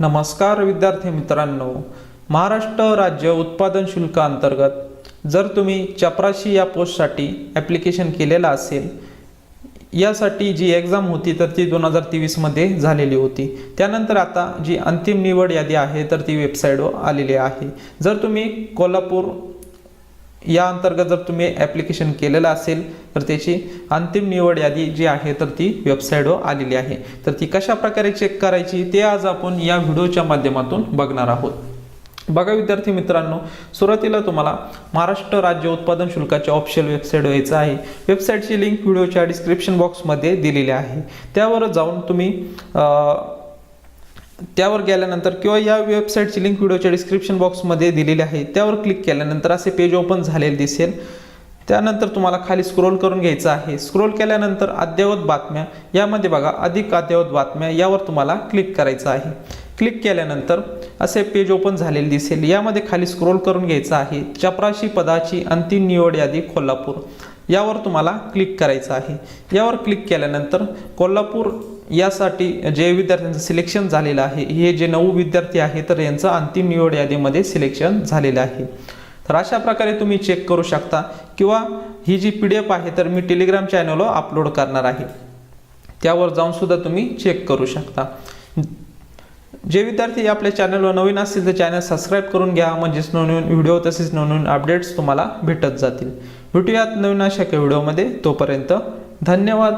नमस्कार विद्यार्थी मित्रांनो. महाराष्ट्र राज्य उत्पादन शुल्क अंतर्गत जर तुम्ही चपराशी या पोस्टसाठी ॲप्लिकेशन केलेलं असेल यासाठी जी एक्झाम होती तर ती दोन हजार तेवीसमध्ये झालेली होती. त्यानंतर आता जी अंतिम निवड यादी आहे तर ती वेबसाईटवर आलेली आहे. जर तुम्ही कोल्हापूर या अंतर्गत जर तुम्ही ॲप्लिकेशन केलेलं असेल तर त्याची अंतिम निवड यादी जी आहे तर ती वेबसाईटवर आलेली आहे. तर ती कशा प्रकारे चेक करायची ते आज आपण या व्हिडिओच्या माध्यमातून बघणार आहोत. बघा विद्यार्थी मित्रांनो सुरुवातीला तुम्हाला महाराष्ट्र राज्य उत्पादन शुल्काच्या ऑफिशियल वेबसाईट यायचं आहे. वेबसाईटची लिंक व्हिडिओच्या डिस्क्रिप्शन बॉक्समध्ये दिलेली आहे. त्यावर जाऊन तुम्ही त्यावर गेल्यानंतर किंवा या वेबसाईटची लिंक व्हिडिओच्या डिस्क्रिप्शन बॉक्समध्ये दिलेली आहे त्यावर क्लिक केल्यानंतर असे पेज ओपन झालेले दिसेल. त्यानंतर तुम्हाला खाली स्क्रोल करून घ्यायचं आहे. स्क्रोल केल्यानंतर अद्ययावत बातम्या यामध्ये बघा अधिक अद्ययावत बातम्या यावर तुम्हाला क्लिक करायचं आहे. क्लिक केल्यानंतर असे पेज ओपन झालेले दिसेल. यामध्ये खाली स्क्रोल करून घ्यायचं आहे. चपराशी पदाची अंतिम निवड यादी कोल्हापूर. यावर तुम्हाला क्लिक करायचं आहे. यावर क्लिक केल्यानंतर कोल्हापूर यासाठी जे विद्यार्थ्यांचं सिलेक्शन झालेलं आहे हे जे नऊ विद्यार्थी आहे तर यांचं अंतिम निवड यादीमध्ये सिलेक्शन झालेलं आहे. तर अशा प्रकारे तुम्ही चेक करू शकता किंवा ही जी पी डी एफ आहे तर मी टेलिग्राम चॅनलवर अपलोड करणार आहे. त्यावर जाऊन सुद्धा तुम्ही चेक करू शकता. जे विद्यार्थी आपल्या चॅनलवर नवीन असतील तर चॅनल सबस्क्राईब करून घ्या. म्हणजेच नवनवीन व्हिडिओ तसेच नवनवीन अपडेट्स तुम्हाला भेटत जातील. भेटूयात नवीन अशा काही व्हिडिओमध्ये तोपर्यंत धन्यवाद.